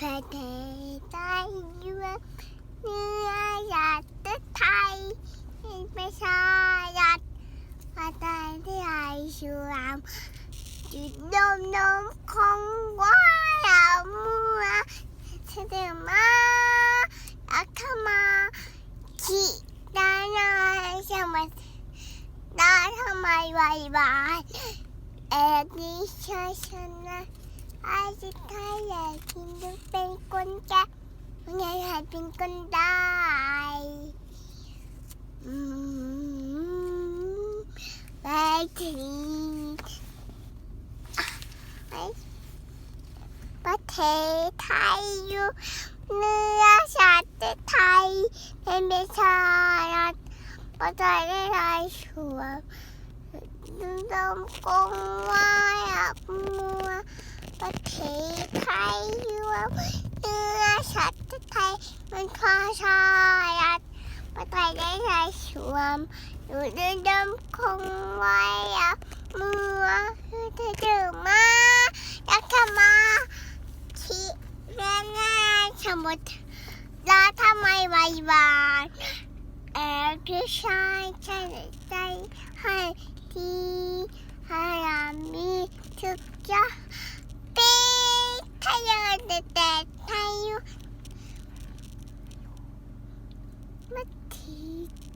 ประเทศไทยอยู่เนื้อหยาดไทยเป็นประชาชาติประเทศที่ไทยชูรามจุดดมนมของว่าอย่ามัวเสด็จมาอัคมาขีดานาชมาดาทำไมไวบายเอ็ดดิชาชนะ อาจิตไทยอยากกินดูเป็นคนแก่ไงหายเป็นคนได้อืมไปทีไปประเทศไทยอยู่เนื้อชาติไทยเป็นประชารัฐประเทศไทยชัวร์ดมกงว่าอับมัว ประเทศไทยอยู่เนื้อสัตว์ไทยมันคอชายัดประเทศได้ไทยชวมอยู่เดินดมคงไว้อะมือเธอเจอมาอยากจะมาที่เรื่องงานสมุทรแล้วทำไมไวบานแอบที่ชายใจใจให้ที่ให้อามีทุกอย่าง てて太陽待って。